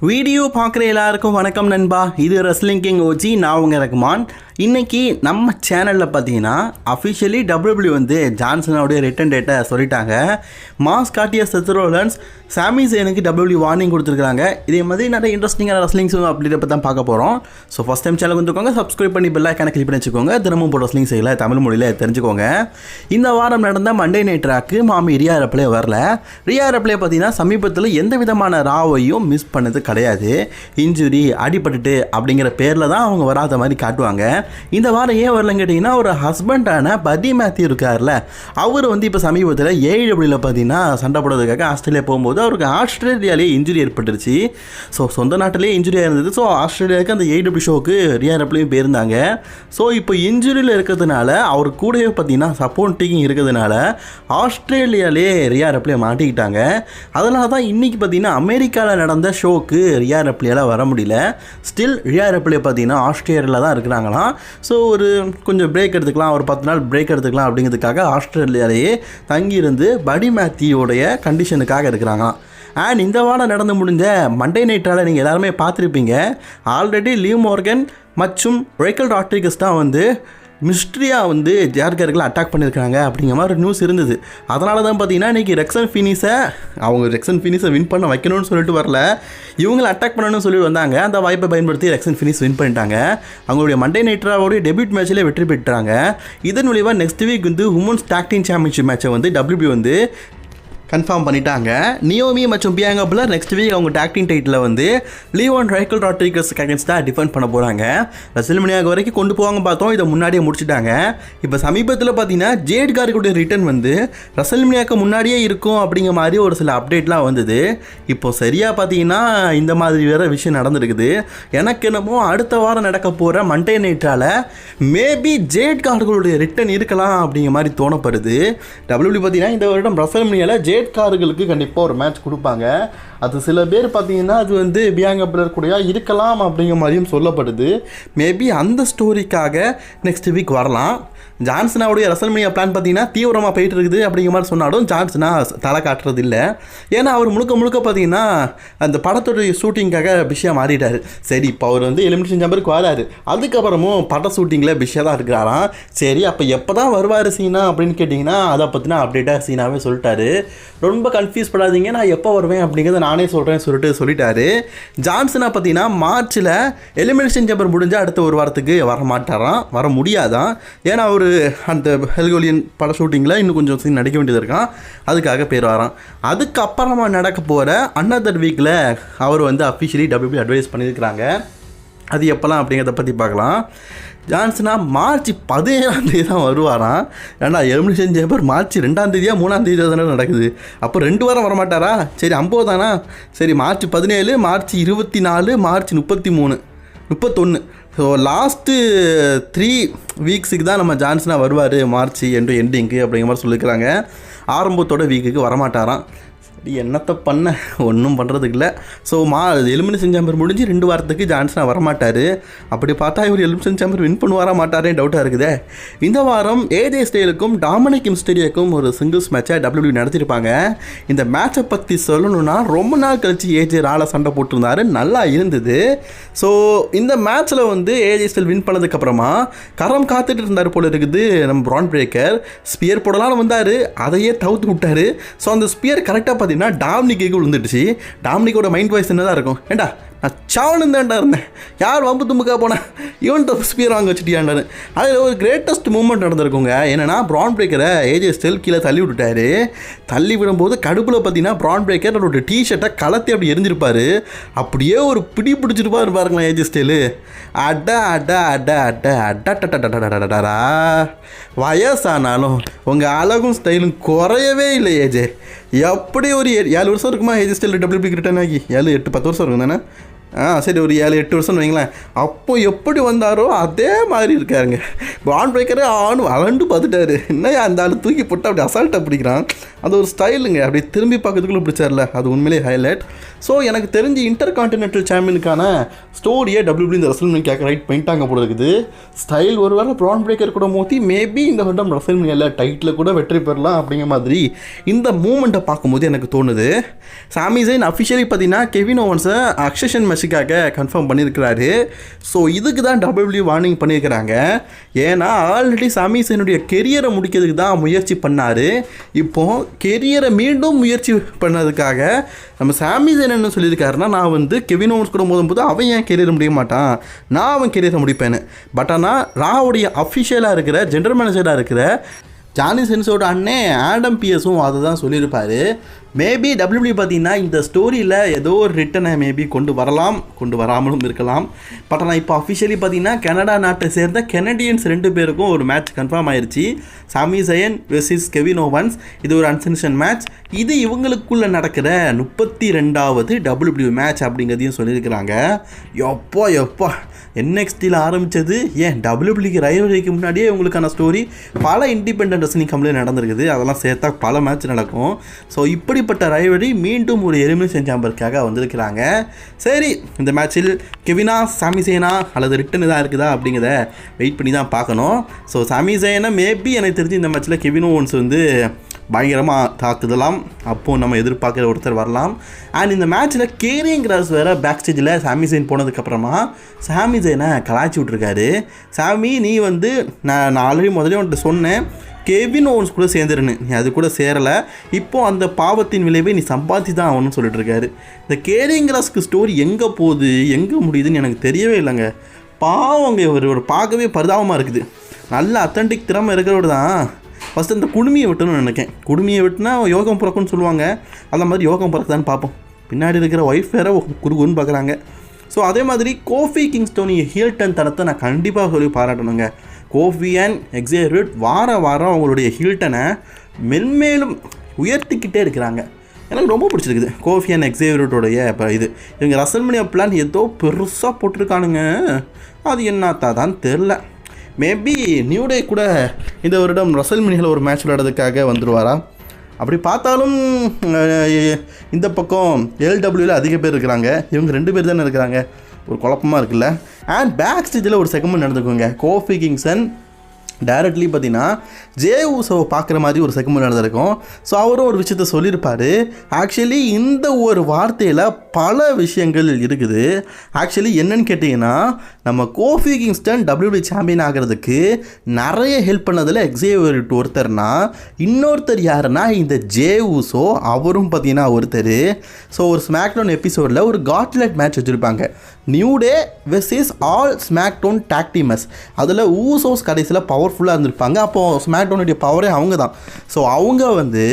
Video பார்க்குற எல்லாருக்கும் வணக்கம் நண்பா. இது ரெஸ்லிங் கிங் ஓஜி நான் உங்க ரகுமான். இன்னைக்கு நம்ம சேனலில் பார்த்தீங்கன்னா அஃபிஷியலி டபிள்யூபிள்யூ வந்து ஜான்சனோடைய ரிட்டன் டேட்டை சொல்லிட்டாங்க. மாஸ் காட்டிய செத்ரோலன்ஸ் சாமி சேனுக்கு டபிள்யூபிள்யூ வார்னிங் கொடுத்துருக்காங்க இதே மாதிரி நிறைய இன்ட்ரெஸ்டிங்கான ரஸ்லிங்ஸ் அப்படின்றத பற்றி தான் பார்க்க போகிறோம் ஸோ ஃபஸ்ட் டைம் சேனல் வந்துருக்கோங்க சப்ஸ்கிரைப் பண்ணி பெல் ஐக்கான கிளிக் பண்ணி வச்சுக்கோங்க. தினமும் போட ரெஸ்லிங் செய்யல தமிழ் மொழியில் தெரிஞ்சுக்கோங்க. இந்த வாரம் நடந்த மண்டே நைட் ராக்கு மாமி ரியா ரப்ளே வரல. ரியா ரப்ளே பார்த்தீங்கன்னா சமீபத்தில் எந்த விதமான ராவையும் மிஸ் பண்ணது கிடையாது. இன்ஜுரி அடிபட்டுட்டு அப்படிங்கிற பேரில் தான் அவங்க வராத மாதிரி காட்டுவாங்க. இந்த வாரம் ஏன் வரலன்னு கேட்டிங்கன்னா ஒரு ஹஸ்பண்டான பதி மேத்யூ இருக்கார்ல அவர் வந்து இப்போ சமீபத்தில் ஏழு பார்த்தீங்கன்னா சண்டை போடுறதுக்காக ஆஸ்திரேலியா போகும்போது அவருக்கு ஆஸ்திரேலியாலேயே இன்ஜுரி ஏற்பட்டுருச்சு. ஸோ சொந்த நாட்டிலேயே இன்ஜுரியாக இருந்தது. ஸோ ஆஸ்திரேலியாவுக்கு அந்த ஏடபிள்யூ ஷோக்கு ரியா ரப்ளையும் போயிருந்தாங்க. ஸோ இப்போ இன்ஜுரியில் இருக்கிறதுனால அவர் கூடவே பார்த்தீங்கன்னா சப்போர்ட்டிங் இருக்கிறதுனால ஆஸ்திரேலியாலே ரியா ரப்ளையை மாட்டிக்கிட்டாங்க. அதனால தான் இன்றைக்கி பார்த்தீங்கன்னா அமெரிக்காவில் நடந்த ஷோக்கு ரியா ரப்ளியால் வர முடியல. ஸ்டில் ரியா ரப்ளியை பார்த்தீங்கன்னா ஆஸ்திரேலியாவில் தான் இருக்கிறாங்களாம். ஸோ ஒரு கொஞ்சம் பிரேக் எடுத்துக்கலாம். ஒரு பத்து நாள் பிரேக் எடுத்துக்கலாம் அப்படிங்கிறதுக்காக ஆஸ்திரேலியாலேயே தங்கியிருந்து படி மேத்தியோடைய கண்டிஷனுக்காக இருக்கிறாங்களாம். அண்ட் இந்த வாரம் நடந்து முடிஞ்ச மண்டே நைட்டால் நீங்கள் எல்லாருமே பார்த்துருப்பீங்க. ஆல்ரெடி லீவ் மோர்கன் மற்றும் ரைக்கல் ராட்ரிகஸ் தான் வந்து மிஸ்ட்ரியாக வந்து ஜார்கர்களை அட்டாக் பண்ணியிருக்காங்க அப்படிங்கிற மாதிரி ஒரு நியூஸ் இருந்தது. அதனால தான் பார்த்தீங்கன்னா இன்றைக்கி ரெக்ஸன் ஃபினிஸை அவங்க ரெக்ஸன் ஃபினிஸை வின் பண்ண வைக்கணும்னு சொல்லிட்டு வரல. இவங்களை அட்டாக் பண்ணணும்னு சொல்லி வந்தாங்க. அந்த வாய்ப்பை பயன்படுத்தி ரெக்ஸன் ஃபினிஸ் வின் பண்ணிட்டாங்க. அவங்களுடைய மண்டே நைட்ராவோடைய டெபியூட் மேட்ச்சில் வெற்றி பெற்றாங்க. இதன் மூலியமாக நெக்ஸ்ட் வீக் வந்து உமன்ஸ் டாக்டிங் சாம்பியன்ஷிப் மேட்சை வந்து டபிள்யூபி வந்து கன்ஃபார்ம் பண்ணிட்டாங்க. நியோமி மற்றும் பியாங்கா பிளர் நெக்ஸ்ட் வீக் அவங்க டாக்டிங் டைட்டில் வந்து லியோன் ரைக்கல் ராட்ரிகர்ஸ் அகேன்ஸ்ட் தான் டிஃபெண்ட் பண்ண போகிறாங்க ரசில்மனியாக வரைக்கும் கொண்டு போவாங்க பார்த்தோம். இதை முன்னாடியே முடிச்சிட்டாங்க. இப்போ சமீபத்தில் பார்த்தீங்கன்னா ஜேட் கார்க்குடைய ரிட்டர்ன் வந்து ரசல்மனியாக்கு முன்னாடியே இருக்கும் அப்படிங்கிற மாதிரி ஒரு சில அப்டேட்லாம் வந்தது. இப்போ சரியாக பார்த்தீங்கன்னா இந்த மாதிரி வேறு விஷயம் நடந்திருக்குது. எனக்கு என்னமோ அடுத்த வாரம் நடக்க போகிற மண்டே நைட்டால் மேபி ஜேட் கார்களுடைய ரிட்டர்ன் இருக்கலாம் அப்படிங்கிற மாதிரி தோணப்படுது. டபிள்யூடி பார்த்தீங்கன்னா இந்த வருடம் ரசல்மனியாவில் ஜே கார்களுக்கு கண்டிப்பாக ஒரு மேட்ச் கொடுப்பாங்க. அது சில பேர் பார்த்தீங்கன்னா அது வந்து பியாங்க பிளர் கூடயா இருக்கலாம் அப்படிங்கிற மாதிரியும் சொல்லப்படுது. மேபி அந்த ஸ்டோரிக்காக நெக்ஸ்ட் வீக் வரலாம். ஜான்சனாவுடைய ரசல்மனியா பிளான் பார்த்தீங்கன்னா தீவிரமாக போயிட்டு இருக்குது அப்படிங்கிற மாதிரி சொன்னாலும் ஜான்சனா தலை காட்டுறது இல்லை ஏன்னா அவர் முழுக்க முழுக்க பார்த்தீங்கன்னா அந்த படத்துடைய ஷூட்டிங்காக பிஷியாக மாறிட்டார். சரி இப்போ அவர் வந்து எலிமினேஷன் ஜம்பருக்கு வராரு. அதுக்கப்புறமும் பட ஷூட்டிங்கில் பிஷியாக தான் இருக்கிறாராம். சரி அப்போ எப்போ தான் வருவார் சீனா அப்படின்னு கேட்டிங்கன்னா அதை பற்றினா அப்டேட்டாக சீனாவே சொல்லிட்டாரு. ரொம்ப கன்ஃபியூஸ் படாதீங்க நான் எப்போ வருவேன் அப்படிங்கிறத நானே சொல்கிறேன் சொல்லிட்டு சொல்லிட்டாரு. ஜான்சனா பார்த்தீங்கன்னா மார்ச்சில் எலிமினேஷன் ஜம்பர் முடிஞ்சால் அடுத்த ஒரு வாரத்துக்கு வர மாட்டாராம் வர முடியாதான். ஏன்னா அவர் அந்த ஹெல்கோலியன் பட ஷூட்டிங்கில் இன்னும் கொஞ்சம் சீன் நடிக்க வேண்டியது இருக்கான் அதுக்காக பேர் வரான் அதுக்கப்புறமா நடக்க போகிற அன்னதர் வீக்கில் அவர் வந்து அஃபிஷியலி டபிள்யூபி அட்வைஸ் பண்ணியிருக்கிறாங்க. அது எப்போல்லாம் அப்படிங்கிறத பற்றி பார்க்கலாம். ஜான்சனா மார்ச் பதினேழாம் தேதி தான் வருவாராம் ஏன்னா எலிமினேஷன் சேம்பர் மார்ச் ரெண்டாம் தேதியா மூணாம் தேதி தானே நடக்குது. அப்போ ரெண்டு வாரம் வரமாட்டாரா? சரி ஐம்பது தானா? சரி மார்ச் பதினேழு மார்ச் இருபத்தி நாலு மார்ச் முப்பத்தி மூணு. முப்பத்தொன்று ஸோ லாஸ்ட்டு த்ரீ வீக்ஸுக்கு தான் நம்ம ஜான்சனாக வருவார் மார்ச் எண்டு எண்டிங்க்கு அப்படிங்கிற மாதிரி சொல்லியிருக்கிறாங்க ஆரம்பத்தோட வீக்குக்கு வரமாட்டாராம். என்னத்தை பண்ண? ஒன்றும் பண்ணுறதுக்கு இல்லை ஸோ மா எலிமினேஷன் சாம்பர் முடிஞ்சு ரெண்டு வாரத்துக்கு ஜான்சனா வரமாட்டார். அப்படி பார்த்தா இவர் எலிமினேஷன் சாம்பர் வின் பண்ணுவாரா மாட்டாரே டவுட்டாக இருக்குதே. இந்த வாரம் ஏஜே ஸ்டைலுக்கும் டாமினிக் மிஸ்டீரியாக்கும் ஒரு சிங்கிள்ஸ் மேட்சை டபிள்யூ நடத்திருப்பாங்க இந்த மேட்சை பற்றி சொல்லணும்னா ரொம்ப நாள் கழிச்சு ஏஜே ரால சண்டை போட்டிருந்தாரு. நல்லா இருந்தது. ஸோ இந்த மேட்ச்சில் வந்து ஏஜே ஸ்டைல் வின் பண்ணதுக்கப்புறமா கரம் காத்துட்டு இருந்தார் போல இருக்குது நம்ம பிரான் பிரேக்கர் ஸ்பியர் போடலாம்னு வந்தார். அதையே தவிர்த்து விட்டார். ஸோ அந்த ஸ்பியர் கரெக்டாக பார்த்தீங்கன்னா டாம்னிக்கு விழுந்துடுச்சு. டாம்னிக்கோட மைண்ட் வாய்ஸ் என்ன தான் இருக்கும்? ஏண்டா நான் சாவனும் தான்டா இருந்தேன். யார் வம்பு தும்புக்காக போனேன் இவன்கிட்ட ஸ்பீர் வாங்க வச்சுட்டியாண்டாரு அதில் ஒரு கிரேட்டஸ்ட் மூமெண்ட் நடந்திருக்குங்க. என்னென்னா ப்ரான் பிரேக்கரை ஏஜே ஸ்டெல் கீழே தள்ளி விட்டுட்டாரு. தள்ளி விடும்போது கடுப்பில் பார்த்தீங்கன்னா ப்ரான் பிரேக்கர் அவரோட டிஷர்ட்டை கலத்தி அப்படி எரிஞ்சிருப்பார். அப்படியே ஒரு பிடி பிடிச்சிருப்பார் பாருங்களேன் ஏஜே ஸ்டெயிலு அடா அடா அடா அடா அடா வயசானாலும் உங்கள் அழகும் ஸ்டைலும் குறையவே இல்லை ஏஜே எப்படி ஒரு ஏழு வருஷம் இருக்குமா AJ Styles double big return ஆகி ஏழு எட்டு பத்து வருஷம் இருக்கும் தானே? ஆ சரி ஒரு ஏழு எட்டு வருஷம்னு வைங்களேன். அப்போ எப்படி வந்தாரோ அதே மாதிரி இருக்காருங்க. பாண்ட் பிரேக்கரே ஆணும் வளண்டு பார்த்துட்டாரு. என்னையா அந்த ஆள் தூக்கி போட்டு அப்படி அசால்ட்டாக பிடிக்கிறான்? அது ஒரு ஸ்டைலுங்க. அப்படி திரும்பி பார்க்கறதுக்குள்ள பிடிச்சார்ல. அது உண்மையிலே ஹைலைட் ஸோ எனக்கு தெரிஞ்சு இன்டர் கான்டினென்டல் சாம்பியனுக்கான ஸ்டோரியே டபிள்யூபி இந்த ரசல்மன் கேட்க ரைட் பண்ணிட்டாங்க போல இருக்குது. ஸ்டைல் ஒருவேளை பிரான் பிரேக்கர் கூட மோத்தி மேபி இந்த வருடம் ரசல்மனியில் டைட்டில் கூட வெற்றி பெறலாம் அப்படிங்கிற மாதிரி இந்த மூமெண்ட்டை பார்க்கும்போது எனக்கு தோணுது. சாமி ஜெயின் அஃபிஷியலி பார்த்தீங்கன்னா கெவின் ஓவன்ஸை அக்ஷன் மெஷுக்காக கன்ஃபார்ம் பண்ணியிருக்கிறாரு. ஸோ இதுக்கு தான் டபிள்யூ வார்னிங் பண்ணியிருக்கிறாங்க. ஏன்னா ஆல்ரெடி சாமி ஜெயினுடைய கெரியரை முடிக்கிறதுக்கு தான் முயற்சி பண்ணார். இப்போது கெரியரை மீண்டும் முயற்சி பண்ணதுக்காக நம்ம சாமி ஜெயின் என்ன சொல்லியிருக்காருன்னா நான் வந்து கெவின் ஓன்ஸ் கூட மோதும்போது அவன் ஏன் கெரியரை முடிய மாட்டான்? நான் அவன் கெரியரை முடிப்பேன்னு. பட் ஆனால் ராவுடைய அஃபிஷியலாக இருக்கிற ஜென்ரல் மேனேஜராக இருக்கிற ஜானி சென்ஸோட அண்ணே ஆடம் பிஎஸும் அதை தான் சொல்லியிருப்பாரு மேபி டபிள்யூபி பார்த்தீங்கன்னா இந்த ஸ்டோரியில் ஏதோ ஒரு ரிட்டனை மேபி கொண்டு வரலாம் கொண்டு வராமலும் இருக்கலாம். பட் ஆனால் இப்போ அஃபிஷியலி பார்த்தீங்கன்னா கனடா நாட்டை சேர்ந்த கெனடியன்ஸ் ரெண்டு பேருக்கும் ஒரு மேட்ச் கன்ஃபார்ம் ஆயிடுச்சு சாமி சயன் வெர்சிஸ் கெவின் ஓவன்ஸ் இது ஒரு அன்சென்ஷன் மேட்ச் இது இவங்களுக்குள்ளே நடக்கிற முப்பத்தி ரெண்டாவது டபிள்யூபிள்யூ மேட்ச் அப்படிங்கிறதையும் சொல்லியிருக்கிறாங்க. எப்பா எப்பா என்எக்ஸ்டியில் ஆரம்பித்தது ஏன் டபிள்யூபிள்யூக்கு ரைவரிக்கு முன்னாடியே உங்களுக்கான ஸ்டோரி பல இண்டிபெண்ட் ரெஸ்லிங் கம்பெனி நடந்திருக்குது. அதெல்லாம் சேர்த்தா பல மேட்ச் நடக்கும். ஸோ இப்படிப்பட்ட ரைவரி மீண்டும் ஒரு எலிமினேஷன் சாம்பருக்காக வந்திருக்கிறாங்க. சரி இந்த மேட்சில் கெவினா சாமிசேனா அல்லது ரிட்டன் தான் இருக்குதா அப்படிங்கிறத வெயிட் பண்ணி தான் பார்க்கணும். ஸோ சாமிசேனா மேபி எனக்கு தெரிஞ்சு இந்த மேட்ச்சில் கெவினோ ஒன்ஸ் வந்து பயங்கரமாக தாக்குதலாம். அப்போது நம்ம எதிர்பார்க்குற ஒருத்தர் வரலாம். அண்ட் இந்த மேட்ச்சில் கேரிங்கிறாஸ் வேறு பேக் ஸ்டேஜில் சாமி ஜெயின் போனதுக்கப்புறமா சாமி ஜெயினை கலாய்ச்சி விட்ருக்காரு சாமி நீ வந்து நான் நான் ஆல்ரெடி முதலே உன்கிட்ட சொன்னேன். கெவின் ஓன்ஸ் கூட சேர்ந்துருன்னு. நீ அது கூட சேரலை. இப்போ அந்த பாவத்தின் விளைவை நீ சம்பாதி தான் ஆகணும்னு சொல்லிட்டு இருக்காரு இந்த கேரிங்கிராஸ்க்கு ஸ்டோரி எங்கே போகுது? எங்கே முடியுதுன்னு எனக்கு தெரியவே இல்லைங்க. பாவங்க இவர் ஒரு பார்க்கவே பரிதாபமாக இருக்குது. நல்ல அத்தன்டிக் திறமை இருக்கிறவர் தான். ஃபஸ்ட்டு இந்த குடுமையை வெட்டணும்னு நினைக்கேன். குடுமையை வெட்டினா யோகம் பிறக்கும்னு சொல்லுவாங்க. அந்த மாதிரி யோகம் பிறக்குதான்னு பார்ப்போம். பின்னாடி இருக்கிற ஒய்ஃப் வேற குறுகுன்னு பார்க்குறாங்க. ஸோ அதே மாதிரி கோஃபி கிங்ஸ்டோனி ஹீல்டன் தரத்தை நான் கண்டிப்பாக சொல்லி பாராட்டணுங்க. கோஃபி அண்ட் எக்ஸேரிட் வார வாரம் அவங்களுடைய ஹில்டனை மென்மேலும் உயர்த்திக்கிட்டே இருக்கிறாங்க. எனக்கு ரொம்ப பிடிச்சிருக்குது. கோஃபி அண்ட் எக்ஸேவியரோடைய இப்போ இது. இவங்க ரசல்மனியா பிளான் ஏதோ பெருசாக போட்டிருக்கானுங்க. அது என்னத்தா தான் தெரில. மேபி நியூ டே கூட இந்த வருடம் ரசல்மனியில் ஒரு மேட்ச் விளையாடுறதுக்காக வந்துடுவாரா அப்படி பார்த்தாலும் இந்த பக்கம் எல்டபிள்யூவில் அதிக பேர் இருக்கிறாங்க. இவங்க ரெண்டு பேர் தானே இருக்கிறாங்க. ஒரு குழப்பமாக இருக்குல்ல. அண்ட் பேக் ஸ்டேஜில் ஒரு செகமெண்ட் நடந்துக்குங்க கோஃபி கிங்ஸன் டைரக்ட்லி பார்த்தீங்கன்னா ஜே உசவை பார்க்குற மாதிரி ஒரு செகமெண்ட் நடந்திருக்கும். ஸோ அவரும் ஒரு விஷயத்த சொல்லியிருப்பார். ஆக்சுவலி இந்த ஒரு வார்த்தையில் பல விஷயங்கள் இருக்குது. ஆக்சுவலி என்னன்னு கேட்டிங்கன்னா நம்ம கோஃபி கிங்ஸ்டன் டபிள்யூபி சாம்பியன் ஆகிறதுக்கு நிறைய ஹெல்ப் பண்ணதில் எக்ஸேவர் ஒருத்தர்னா இன்னொருத்தர் யாருன்னா இந்த ஜே உசோ அவரும் பார்த்தீங்கன்னா ஒருத்தர். ஸோ ஒரு ஸ்மாக்டவுன் எபிசோடில் ஒரு காட்லெட் மேட்ச் வச்சுருப்பாங்க. New Day versus all SmackDown tag teams அதில் ஊசோஸ் கடைசியில் பவர்ஃபுல்லாக இருந்திருப்பாங்க. அப்போது ஸ்மாக்டோனுடைய பவரே அவங்க தான் ஸோ அவங்க வந்து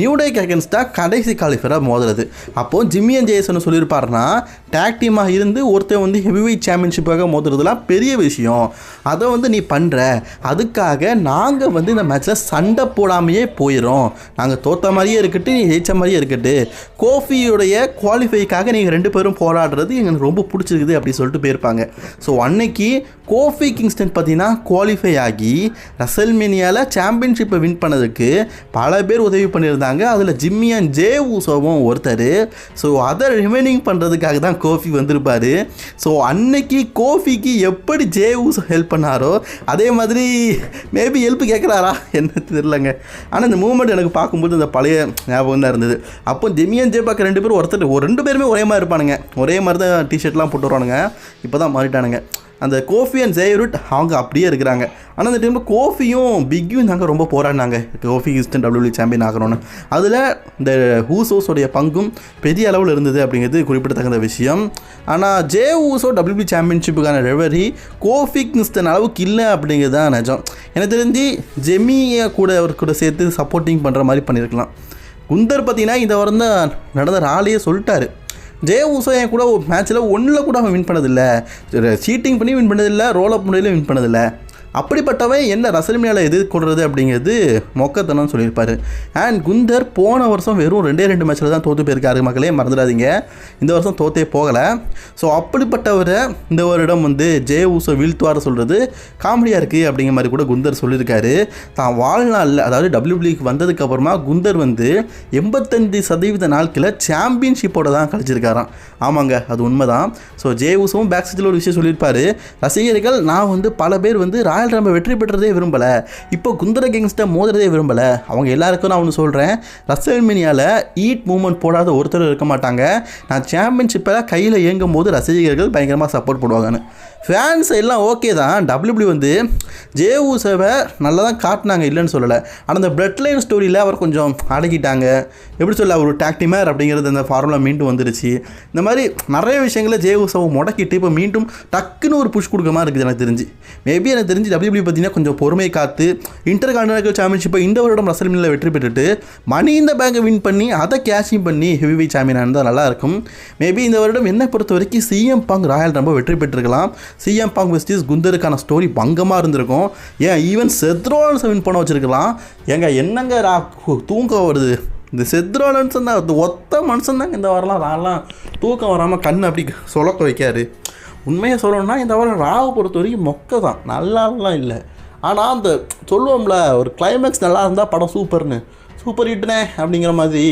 நியூ டே அகேன்ஸ்டாக கடைசி காலிஃபராக மோதுறது. அப்போது ஜிம்மியன் ஜேசன் சொல்லியிருப்பாருன்னா டேக் டீமாக இருந்து ஒருத்தன் வந்து ஹெவிவெயிட் சாம்பியன்ஷிப்பாக மோதுறதுலாம் பெரிய விஷயம். அதை வந்து நீ பண்ணுற அதுக்காக நாங்கள் வந்து இந்த மேட்ச்சில் சண்டை போடாமையே போயிடும் நாங்கள் தோத்த மாதிரியே இருக்கட்டு நீ ஜெயித்த மாதிரியே இருக்கட்டு கோஃபியுடைய குவாலிஃபைக்காக நீங்கள் ரெண்டு பேரும் போராடுறது எங்களுக்கு ரொம்ப பிடிச்சி பிடிச்சிருக்குது அப்படி சொல்லிட்டு போயிருப்பாங்க. ஸோ அன்னைக்கு கோஃபி கிங்ஸ்டன் பார்த்தீங்கன்னா குவாலிஃபை ஆகி ரசல்மேனியாவில் சாம்பியன்ஷிப்பை வின் பண்ணதுக்கு பல பேர் உதவி பண்ணியிருந்தாங்க. அதில் ஜிம்மியன் ஜே ஊசோவும் ஒருத்தர். ஸோ அதை ரிமைனிங் பண்ணுறதுக்காக தான் கோஃபி வந்திருப்பார். ஸோ அன்னைக்கு கோஃபிக்கு எப்படி ஜே ஊசோ ஹெல்ப் பண்ணாரோ அதே மாதிரி மேபி ஹெல்ப் கேட்குறாரா என்ன தெரிலங்க ஆனால் இந்த மூமெண்ட் எனக்கு பார்க்கும்போது இந்த பழைய ஞாபகம் தான் இருந்தது. அப்போ ஜெமியன் ஜே பார்க்க ரெண்டு பேரும் ஒருத்தர் ஒரு ரெண்டு பேருமே ஒரே மாதிரி இருப்பானுங்க. ஒரே மாதிரி தான் டிஷர்ட்லாம் போட்டு வருவானுங்க இப்போ தான் மாறிட்டானுங்க. அந்த கோஃபி அண்ட் ஜெயருட் அவங்க அப்படியே இருக்கிறாங்க. ஆனால் அந்த டைமில் கோஃபியும் பிக்கியும் தாங்க ரொம்ப போராடினாங்க. கோஃபி ஈஸ்டன் டபிள்யூ சாம்பியன் ஆகணும்னு. அதில் இந்த ஹூசோஸோடைய பங்கும் பெரிய அளவில் இருந்தது அப்படிங்கிறது குறிப்பிடத்தகுந்த விஷயம். ஆனால் ஜே ஊசோ டபிள்யூபி சாம்பியன்ஷிப்புக்கான ரெவரி கோஃபி கிங்ஸ்டன் அளவுக்கு இல்லை அப்படிங்கிறது தான் நிஜம். எனக்கு தெரிஞ்சு ஜெமியை கூட அவர் கூட சேர்த்து சப்போர்ட்டிங் பண்ணுற மாதிரி பண்ணியிருக்கலாம் குந்தர் பார்த்தீங்கன்னா இந்த வாரம் தான் நடந்த ராலியே சொல்லிட்டாரு. ஜெய ஊசோ என் கூட மேட்ச்சில் ஒன்றில் கூட அவன் வின் பண்ணதில்லை. சீட்டிங் பண்ணி வின் பண்ணதில்லை ரோல் அப் முறையில் வின் பண்ணதில்லை. அப்படிப்பட்டவன் என்ன ரசல்மியாவில் எதிர்கொள்றது அப்படிங்கிறது மொக்கத்தனம் சொல்லியிருப்பார். அண்ட் குந்தர் போன வருஷம் வெறும் ரெண்டே ரெண்டு மேட்ச்சில் தான் தோற்று போயிருக்காரு மக்களே மறந்துடாதீங்க. இந்த வருஷம் தோத்தே போகலை. ஸோ அப்படிப்பட்டவரை இந்த வருடம் வந்து ஜெய ஊசோ வீழ்த்துவார சொல்கிறது காமெடியாக இருக்குது அப்படிங்கிற மாதிரி கூட குந்தர் சொல்லியிருக்காரு. தான் வாழ்நாளில் அதாவது டபிள்யூபிள்யூக்கு வந்ததுக்கப்புறமா குந்தர் வந்து எண்பத்தஞ்சு சதவீத நாட்களில் சாம்பியன்ஷிப்போட தான் கழிச்சிருக்காராம். ஆமாங்க அது உண்மைதான். ஸோ ஜே ஊசவும் பேக் ஒரு விஷயம் சொல்லியிருப்பாரு. ரசிகர்கள் நான் வந்து பல பேர் வந்து ராயல் நம்ம வெற்றி பெற்றதே விரும்பலை. இப்போ குந்தர கேங்ஸ்ட்டை மோதுறதே விரும்பலை. அவங்க எல்லாருக்கும் நான் ஒன்று சொல்கிறேன் ரசல்மினியாவில் ஈட் மூமெண்ட் போடாத ஒருத்தர் இருக்க மாட்டாங்க. நான் சாம்பியன்ஷிப்பை கையில் இயங்கும் போது ரசிகர்கள் பயங்கரமாக சப்போர்ட் போடுவாங்கன்னு. ஃபேன்ஸ் எல்லாம் ஓகே தான். டபிள்யூபிள்யூ வந்து ஜே ஊசவை நல்லா தான் காட்டினாங்க இல்லைன்னு சொல்லலை. ஆனால் அந்த பிளட் லைன் ஸ்டோரியில் அவர் கொஞ்சம் அடக்கிட்டாங்க. எப்படி சொல்ல ஒரு டாக்டிமேர் அப்படிங்கிறது அந்த ஃபார்முலா மீண்டும் வந்துருச்சு. இந்த மாதிரி நிறைய விஷயங்களை ஜே ஊசவை முடக்கிட்டு இப்போ மீண்டும் டக்குன்னு ஒரு புஷ் கொடுக்க மாதிரி இருக்குது எனக்கு தெரிஞ்சு. மேபி எனக்கு தெரிஞ்சு டபிள்யூபிள்யூ பார்த்தீங்கன்னா கொஞ்சம் பொறுமை காத்து இன்டர் கான்டினல் சாம்பியன்ஷிப்பை இந்த வருடம் ரசல்மினில் வெற்றி பெற்றுட்டு மணி இந்த பேங்கை வின் பண்ணி அதை கேஷிங் பண்ணி ஹெவி வெயிட் சாம்பியன் இருந்தால் நல்லாயிருக்கும். மேபி இந்த வருடம் என்னை பொறுத்த வரைக்கும் சிஎம் பாங் ராயல் ரொம்ப வெற்றி பெற்றிருக்கலாம். சிஎம் பாங் வெஸ்டிஸ் குந்தருக்கான ஸ்டோரி பங்கமாக இருந்திருக்கும். ஏன் ஈவன் செத்ரோன்ஸ் வின் பண்ண வச்சுருக்கலாம். ஏங்க என்னங்க ரா தூக்கம் வருது. இந்த செத்ரோலன்ஸ் தான் ஒத்த மனுஷன் தாங்க இந்த வாரம்லாம். ராலாம் தூக்கம் வராமல் கண் அப்படி சொலக்க வைக்காரு. உண்மையை சொல்லணும்னா இந்த வாரம் ராவை பொறுத்த வரைக்கும் மொக்க தான். நல்லாலாம் இல்லை. ஆனால் அந்த சொல்லுவோம்ல ஒரு கிளைமேக்ஸ் நல்லா இருந்தால் படம் சூப்பர்னு. சூப்பர் ஹிட்னே அப்படிங்கிற மாதிரி.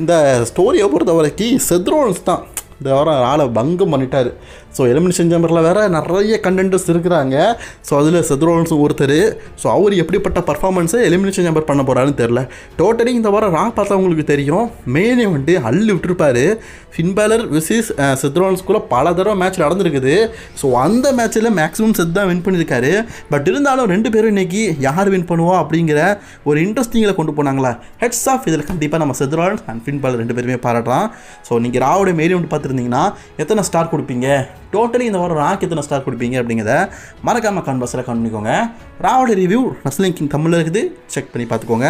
இந்த ஸ்டோரியை பொறுத்த வரைக்கும் செத்ரோன்ஸ் தான். இந்த வாரம் ஆளை பங்கம் பண்ணிட்டார். ஸோ எலிமினேஷன் சேம்பரில் வேறு நிறைய கண்டென்ட்ஸ் இருக்கிறாங்க. ஸோ அதில் செத்ரோன்ஸும் ஒருத்தர். ஸோ அவர் எப்படிப்பட்ட பர்ஃபார்மன்ஸை எலிமினேஷன் சேம்பர் பண்ண போகிறான்னு தெரில டோட்டலி இந்த வாரம் ரா பார்த்தா உங்களுக்கு தெரியும். மெயினே வந்துட்டு அள்ளி விட்டுருப்பார். ஃபின்பேலர் விசிஸ் செத்ரோன்ஸ்குள்ளே பல தடவை மேட்ச் நடந்திருக்குது. ஸோ அந்த மேட்ச்சில் மேக்ஸிமம் செத் தான் வின் பண்ணியிருக்காரு பட் இருந்தாலும் ரெண்டு பேரும் இன்னைக்கு யார் வின் பண்ணுவா அப்படிங்கிற ஒரு இன்ட்ரெஸ்டிங்கில் கொண்டு போனாங்களா? ஹெட்ஸ் ஆஃப் இதில் கண்டிப்பாக நம்ம செத்ரான்ஸ் அண்ட் ஃபின்பேலர் ரெண்டு பேருமே பாராட்டுறான் ஸோ நீங்கள் ராவோட மெயினே வந்து பார்த்துருந்தீங்கன்னா எத்தனை ஸ்டார் கொடுப்பீங்க? டோட்டலி இந்த வாரம் ராக்கு எத்தனை ஸ்டார் கொடுப்பீங்க அப்படிங்கிறத மறக்காமல் கான்வர்ஸில் கவனிக்கோங்க ராவோட ரிவ்யூ ரஸ்லிங் கிங் தமிழில் இருக்குது. செக் பண்ணி பார்த்துக்கோங்க.